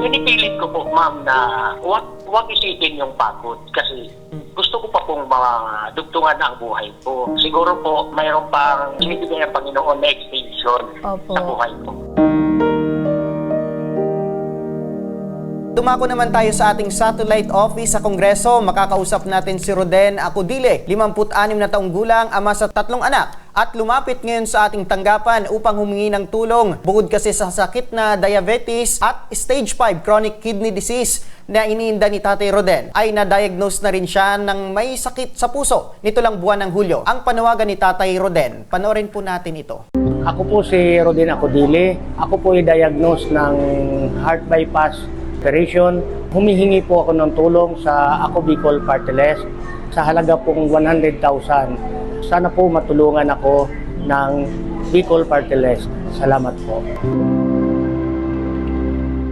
Pinipilit ko po, ma'am, na wag, wag isipin yung pagod kasi gusto ko pa pong madugtungan ang buhay ko. Siguro po, mayroon pang binibigay ang Panginoon na extension Opo. sa buhay ko. Dumako naman tayo sa ating satellite office sa Kongreso. Makakausap natin si Roden Acudile, 56 na taong gulang, ama sa tatlong anak. At lumapit ngayon sa ating tanggapan upang humingi ng tulong. Bukod kasi sa sakit na diabetes at stage 5 chronic kidney disease na iniinda ni Tatay Roden, ay na-diagnose na rin siya ng may sakit sa puso nito lang buwan ng Hulyo. Ang panawagan ni Tatay Roden, panoorin po natin ito. Ako po si Rodin Acodile. Ako po i-diagnose ng heart bypass operation. Humihingi po ako ng tulong sa Ako Bicol Parteles sa halaga pong 100,000. Sana po matulungan ako ng Bicol Parteles. Salamat po.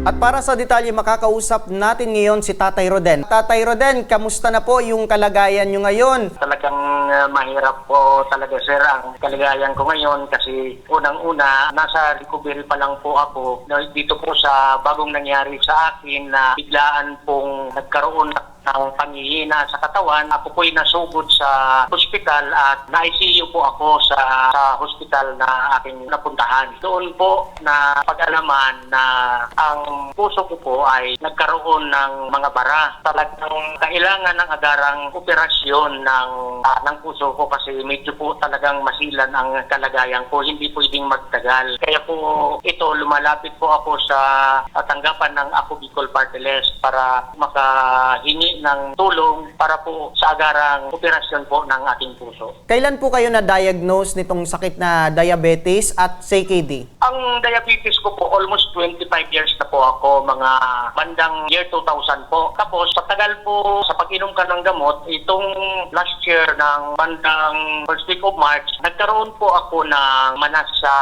At para sa detalye, makakausap natin ngayon si Tatay Roden. Tatay Roden, kamusta na po yung kalagayan nyo ngayon? Talagang uh, mahirap po talaga, sir, ang kaligayan ko ngayon kasi unang-una, nasa recovery pa lang po ako dito po sa bagong nangyari sa akin na biglaan pong nagkaroon ng panghihina sa katawan. Ako po'y nasugod sa hospital at na-ICU po ako sa, sa hospital na aking napuntahan. Doon po na pag-alaman na ang puso ko po ay nagkaroon ng mga bara. Talagang kailangan ng agarang operasyon ng, ah, ng puso ko kasi medyo po talagang masilan ang kalagayan ko. Hindi pwedeng magtagal. Kaya po ito, lumalapit po ako sa ah, tanggapan ng Ako Bicol Party para makahingi ng tulong para po sa agarang operasyon po ng ating puso. Kailan po kayo na-diagnose nitong sakit na diabetes at CKD? Ang diabetes ko po, almost 25 years na po ako, mga bandang year 2000 po. Tapos, sa tagal po sa pag-inom ka ng gamot, itong last year ng bandang first week of March, nagkaroon po ako ng manas sa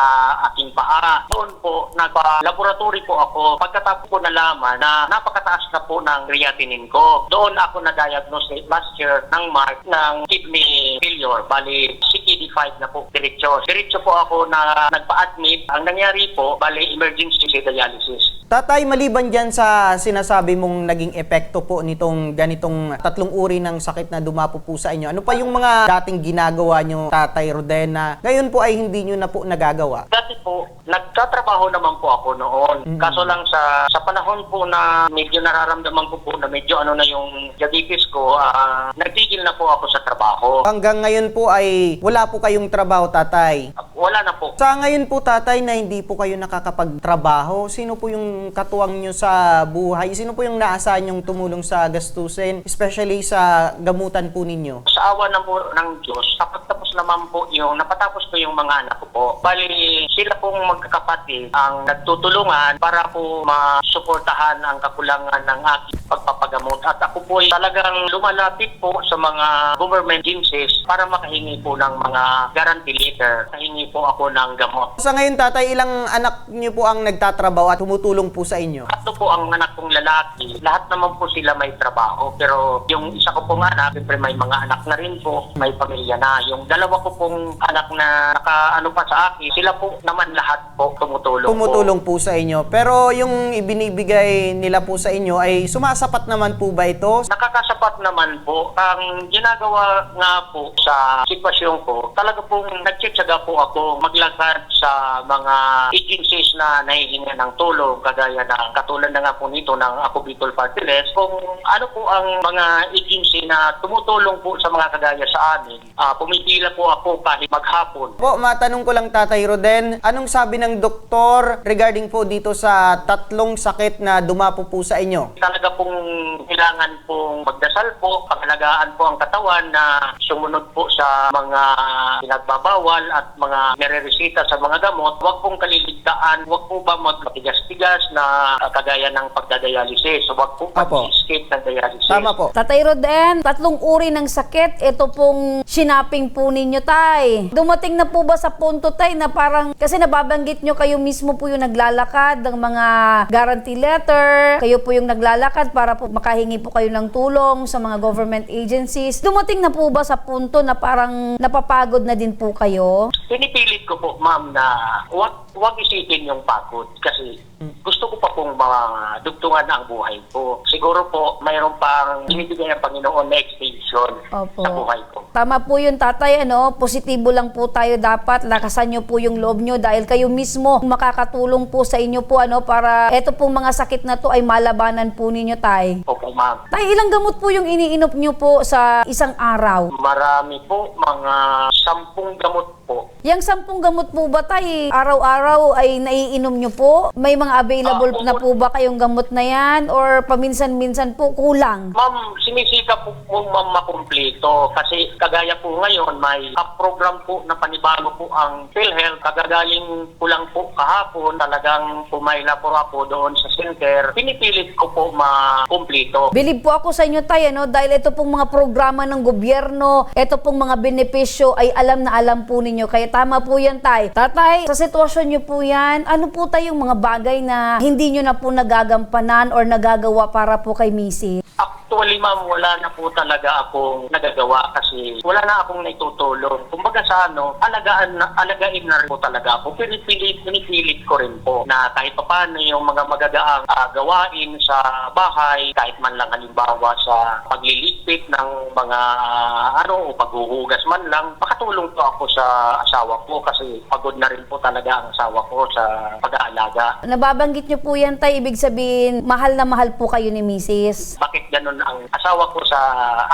aking paa. Doon po, nagpa-laboratory po ako. Pagkatapos ko nalaman na napakataas na po ng creatinine ko. Doon ako na-diagnose last year ng March ng kidney failure. Bali, CKD5 na po, diretso. Diretso po ako na nagpa-admit. Ang nangyari po, bali, emergency dialysis. Tatay, maliban dyan sa sinasabi mong naging epekto po nitong ganitong tatlong uri ng sakit na dumapo po sa inyo, ano pa yung mga dating ginagawa nyo, Tatay Roden, na ngayon po ay hindi nyo na po nagagawa? Dati po, nagtatrabaho naman po ako noon. Kaso lang sa sa panahon po na medyo nararamdaman ko po na medyo ano na yung diabetes ko, ah, nagtigil na po ako sa trabaho. Hanggang ngayon po ay wala po kayong trabaho, Tatay. Wala na po. Sa ngayon po, Tatay, na hindi po kayo nakakapagtrabaho, sino po yung katuwang nyo sa buhay? Sino po yung naasahan yung tumulong sa gastusin, especially sa gamutan po ninyo? Sa awa ng, ng Diyos, napagtapos naman po yung, napatapos ko yung mga anak ko po. Bali, sila pong magkakapatid ang nagtutulungan para po masuportahan ang kakulangan ng aking pagpapagamot. At ako po ay talagang lumalapit po sa mga government agencies para makahingi po ng mga guarantee letter. Kahingi po ako ng gamot. Sa ngayon, Tatay, ilang anak nyo po ang nagtatrabaho at tumutulong po sa inyo? Tatlo po ang anak kong lalaki. Lahat naman po sila may trabaho. Pero yung isa ko pong anak, siyempre may mga anak na rin po, may pamilya na. Yung dalawa ko pong anak na naka, ano pa sa akin, sila po naman lahat po tumutulong, po. tumutulong po sa inyo. Pero yung ibinibigay nila po sa inyo ay sumasapat naman po ba ito? Nakakasapat naman po. Ang ginagawa nga po sa sitwasyon ko, talaga pong nagtsitsaga po ako maglakad sa mga agencies na nahihinga ng tulong, kagaya ng katulad na nga po nito ng Ako Bicol Party List. Kung ano po ang mga agency na tumutulong po sa mga kagaya sa amin, ah, pumipila po ako kahit maghapon. Po, matanong ko lang Tatay Roden, anong sabi ng doktor regarding po dito sa tatlong sakit na dumapo po sa inyo? Talaga pong kailangan pong magdasal po, pangalagaan po ang katawan na sumunod po sa mga pinagbabawal at mga nire-resita sa mga gamot. Huwag pong kaliligtaan, huwag po ba magmatigas-tigas na ah, kagaya ng pagdadialysis. Huwag po Apo. pag-escape ng dialysis. Tama po. Tatay Roden, tatlong uri ng sakit, ito pong sinaping po ninyo, tay. Dumating na po ba sa punto, tay, na parang, kasi nababanggit nyo kayo mismo po yung naglalakad ng mga guarantee letter, kayo po yung naglalakad para po makahingi po kayo ng tulong sa mga government agencies. Dumating na po ba sa punto na parang napapagod na din po kayo? Pinipilit ko po, ma'am, na wag, huwag isipin yung pagod kasi gusto ko pa pong madugtungan ang buhay ko. Siguro po, mayroon pang binibigay ang Panginoon na extension Opo. sa buhay ko. Tama po yun, tatay, ano? Positibo lang po tayo dapat. Lakasan nyo po yung loob nyo dahil kayo mismo makakatulong po sa inyo po, ano? Para eto pong mga sakit na to ay malabanan po ninyo, tay. Opo, ma'am. Tay, ilang gamot po yung iniinop nyo po sa isang araw? Marami po, mga sampung gamot po. Yang sampung gamot po ba, tay? Araw-araw ay naiinom nyo po? May mga available Ah, na po ba kayong gamot na yan? Or paminsan-minsan po kulang? Ma'am, sinisika po po ma'am makumpleto kasi kagaya po ngayon may program po na panibago po ang PhilHealth. Kagagaling ko lang po kahapon talagang pumayla po ako doon sa center. Pinipilit ko po makumpleto. Bilib po ako sa inyo, Tay, ano? dahil ito pong mga programa ng gobyerno, ito pong mga benepisyo ay alam na alam po ninyo. Kaya tama po yan, Tay. Tatay, sa sitwasyon nyo po yan, ano po tayong mga bagay na hindi nyo na po nagagampanan or nagagawa para po kay Missy? Actually, ma'am, wala na po talaga akong nagagawa kasi wala na akong naitutulong. Kumbaga sa ano, alagaan na, alagain na rin po talaga ako. Pinipilit, pinipilit ko rin po na kahit pa paano yung mga magagaang ah, gawain sa bahay, kahit man lang halimbawa sa pagliligpit ng mga ah, ano, o paghuhugas man lang, makatulong po ako sa asawa ko kasi pagod na rin po talaga ang asawa ko sa pag-aalaga. Nababanggit nyo po yan, Tay, ibig sabihin, mahal na mahal po kayo ni Mrs. bakit ganun ang asawa ko sa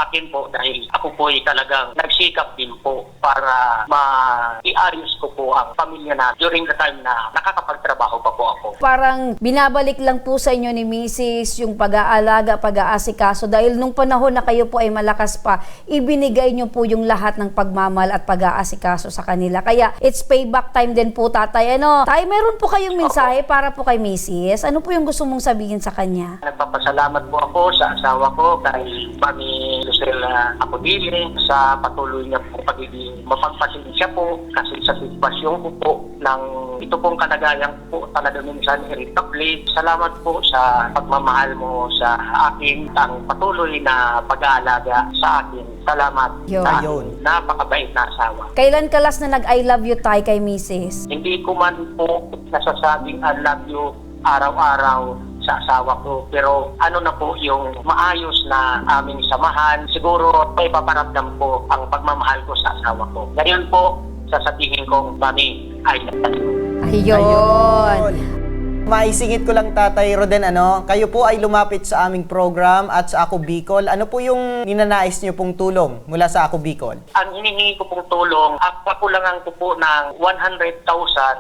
akin po dahil ako po ay talagang nagsikap din po para ma-iayos ko po ang pamilya na during the time na nakakapagtrabaho pa po ako. Parang binabalik lang po sa inyo ni Mrs. yung pag-aalaga, pag-aasikaso dahil nung panahon na kayo po ay malakas pa, ibinigay nyo po yung lahat ng pagmamal at pag-aasikaso sa kanila. Kaya it's payback time din po tatay. Ano, tay, meron po kayong mensahe para po kay Mrs. Ano po yung gusto mong sabihin sa kanya? Nagpapasalamat po ako sa asawa ko kay Mami Lucella Apodile sa patuloy niya po pagiging mapagpasensya po kasi sa sitwasyon ko po ng ito pong kalagayan po talaga minsan irritable. Salamat po sa pagmamahal mo sa akin ang patuloy na pag-aalaga sa akin. Salamat Yun. sa Ayun. aking napakabait na asawa. Kailan ka last na nag-I love you tay kay Mrs.? Hindi ko man po nasasabing I love you araw-araw sa asawa ko. Pero ano na po yung maayos na aming samahan. Siguro may paparamdam po ang pagmamahal ko sa asawa ko. Ngayon po, sasabihin kong, Mami, I love you. Ayun. Maisingit ko lang Tatay Roden, ano, kayo po ay lumapit sa aming program at sa Ako Bicol. Ano po yung ninanais niyo pong tulong mula sa Ako Bicol? Ang hinihingi ko pong tulong, at pakulangan ko po ng 100,000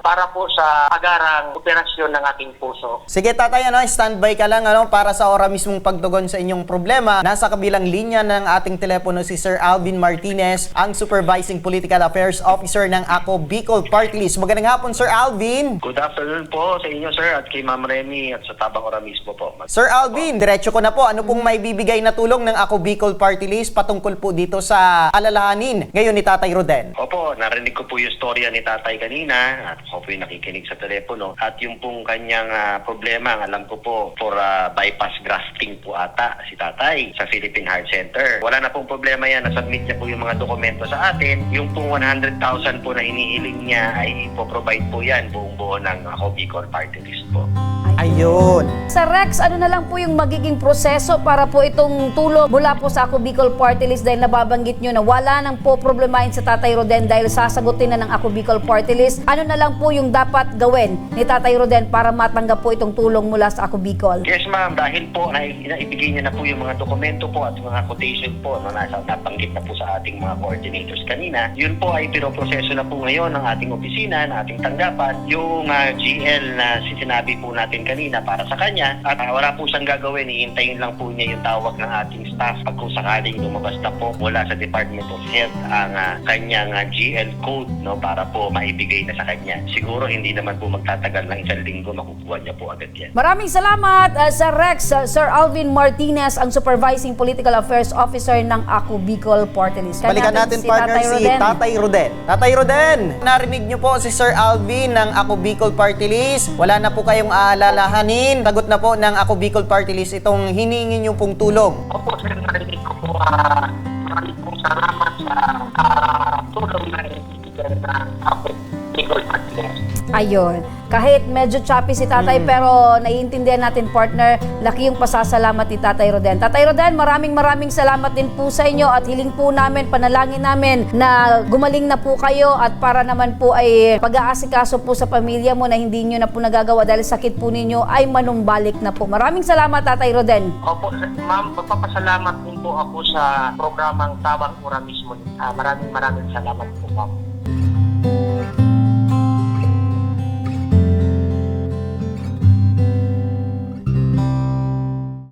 para po sa agarang operasyon ng ating puso. Sige Tatay, ano, standby ka lang ano, para sa ora mismong pagtugon sa inyong problema. Nasa kabilang linya ng ating telepono si Sir Alvin Martinez, ang Supervising Political Affairs Officer ng Ako Bicol Party List. Magandang hapon Sir Alvin! Good afternoon po sa inyo, sir, at kay Ma'am Remy at sa Tabang Ora mismo po. Mag- Sir Alvin, diretso ko na po. Ano pong may bibigay na tulong ng Ako Bicol Party List patungkol po dito sa alalahanin ngayon ni Tatay Roden? Opo, narinig ko po yung storya ni tatay kanina at ako po yung nakikinig sa telepono. At yung pong kanyang ah, problema, ang alam ko po, for ah, bypass grafting po ata si tatay sa Philippine Heart Center. Wala na pong problema yan. Nasubmit niya po yung mga dokumento sa atin. Yung pong 100,000 po na hinihiling niya ay ipoprovide po yan buong buo ng ako Bicol Party List po. Ayun. Sa Rex, ano na lang po yung magiging proseso para po itong tulong mula po sa Ako Bicol Party List dahil nababanggit nyo na wala nang po problemahin sa Tatay Roden dahil sasagutin na ng Ako Bicol Party List. Ano na lang po yung dapat gawin ni Tatay Roden para matanggap po itong tulong mula sa Ako Bicol? Yes ma'am, dahil po na, naibigay niya na po yung mga dokumento po at mga quotation po na nasa nabanggit na po sa ating mga coordinators kanina. Yun po ay pinoproseso na po ngayon ng ating opisina, ng ating tanggapan, yung ah, GL na sinabi po natin kanina para sa kanya at ah, wala po siyang gagawin, ihintayin lang po niya yung tawag ng ating staff pag kung sakaling lumabas na po mula sa Department of Health ang ah, kanyang ah, GL code no para po maibigay na sa kanya. Siguro hindi naman po magtatagal ng isang linggo makukuha niya po agad yan. Maraming salamat uh, sa Rex, uh, Sir Alvin Martinez, ang Supervising Political Affairs Officer ng Ako Bicol Party List. Balikan natin partner si Roden. Tatay Roden. Tatay Roden, narinig niyo po si Sir Alvin ng Ako Bicol Party List. Wala na po kayong aalalahanin. Sagot na po ng Ako Bicol Party List itong hiningi niyo pong tulong. Opo, sir, narinig ko po. ah, maraming pong salamat sa ah, tulong na ibigay ng ako, Nicole Martinez. Ayun. Kahit medyo choppy si tatay pero naiintindihan natin partner, laki yung pasasalamat ni Tatay Roden. Tatay Roden, maraming maraming salamat din po sa inyo at hiling po namin, panalangin namin na gumaling na po kayo at para naman po ay pag-aasikaso po sa pamilya mo na hindi nyo na po nagagawa dahil sakit po ninyo ay manumbalik na po. Maraming salamat Tatay Roden. Opo, ma'am, magpapasalamat din po ako sa programang Tabang Ura mismo. Ah, maraming maraming salamat po, ma'am.